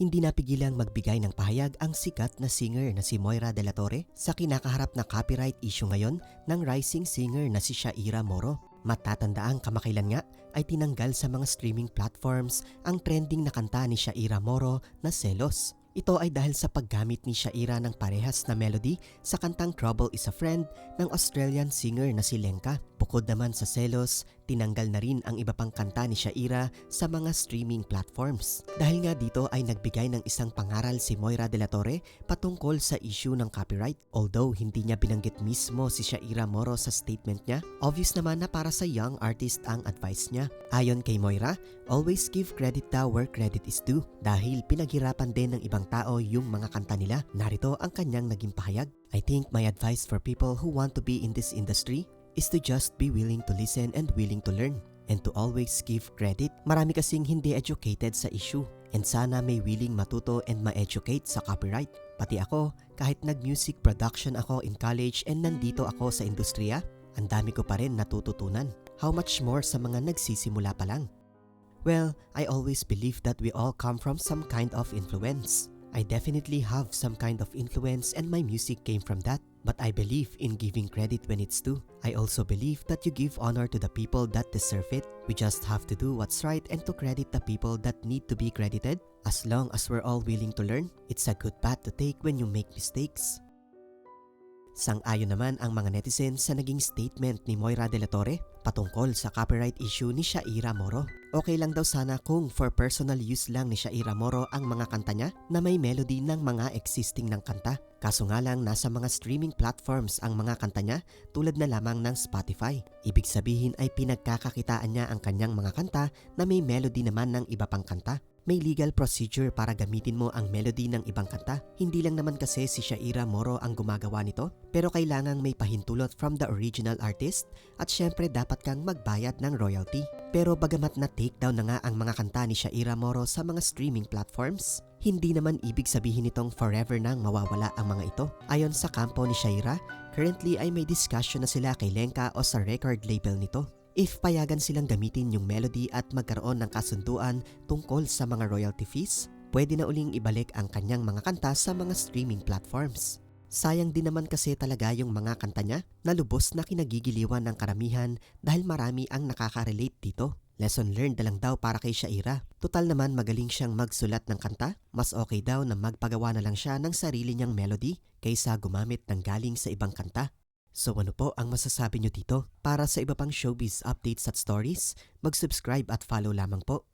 hindi napigilang magbigay ng pahayag ang sikat na singer na si Moira De La Torre sa kinakaharap na copyright issue ngayon ng rising singer na si Shaira Moro. Matatandaang kamakailan nga ay tinanggal sa mga streaming platforms ang trending na kanta ni Shaira Moro na Selos. Ito ay dahil sa paggamit ni Shaira ng parehas na melody sa kantang Trouble is a Friend ng Australian singer na si Lenka. Bukod naman sa Selos, tinanggal na rin ang iba pang kanta ni Shaira sa mga streaming platforms. Dahil nga dito ay nagbigay ng isang pangaral si Moira De La Torre patungkol sa issue ng copyright. Although hindi niya binanggit mismo si Shaira Moro sa statement niya, obvious naman na para sa young artist ang advice niya. Ayon kay Moira, always give credit daw where credit is due dahil pinaghirapan din ng ibang tao yung mga kanta nila. Narito ang kanyang naging pahayag. I think my advice for people who want to be in this industry is to just be willing to listen and willing to learn and to always give credit. Marami kasing hindi educated sa issue and sana may willing matuto and ma-educate sa copyright. Pati ako, kahit nag-music production ako in college and nandito ako sa industriya, ang dami ko pa rin natututunan. How much more sa mga nagsisimula pa lang. Well, I always believe that we all come from some kind of influence. I definitely have some kind of influence and my music came from that. But I believe in giving credit when it's due. I also believe that you give honor to the people that deserve it. We just have to do what's right and to credit the people that need to be credited. As long as we're all willing to learn, it's a good path to take when you make mistakes. Sang-ayon naman ang mga netizens sa naging statement ni Moira De La Torre patungkol sa copyright issue ni Shaira Moro. Okay lang daw sana kung for personal use lang ni Shaira Moro ang mga kanta niya na may melody ng mga existing ng kanta. Kaso nga lang nasa mga streaming platforms ang mga kanta niya tulad na lamang ng Spotify. Ibig sabihin ay pinagkakakitaan niya ang kanyang mga kanta na may melody naman ng iba pang kanta. May legal procedure para gamitin mo ang melody ng ibang kanta. Hindi lang naman kasi si Shaira Moro ang gumagawa nito, pero kailangang may pahintulot from the original artist at syempre dapat kang magbayad ng royalty. Pero bagamat na takedown na nga ang mga kanta ni Shaira Moro sa mga streaming platforms, hindi naman ibig sabihin nitong forever nang mawawala ang mga ito. Ayon sa kampo ni Shaira, currently ay may discussion na sila kay Lenka o sa record label nito if payagan silang gamitin yung melody at magkaroon ng kasunduan tungkol sa mga royalty fees, pwede na uling ibalik ang kanyang mga kanta sa mga streaming platforms. Sayang din naman kasi talaga yung mga kanta niya na lubos na kinagigiliwan ng karamihan dahil marami ang nakaka-relate dito. Lesson learned na lang daw para kay Shaira. Total naman magaling siyang magsulat ng kanta. Mas okay daw na magpagawa na lang siya ng sarili niyang melody kaysa gumamit ng galing sa ibang kanta. So ano po ang masasabi nyo dito? Para sa iba pang showbiz updates at stories, mag-subscribe at follow lamang po.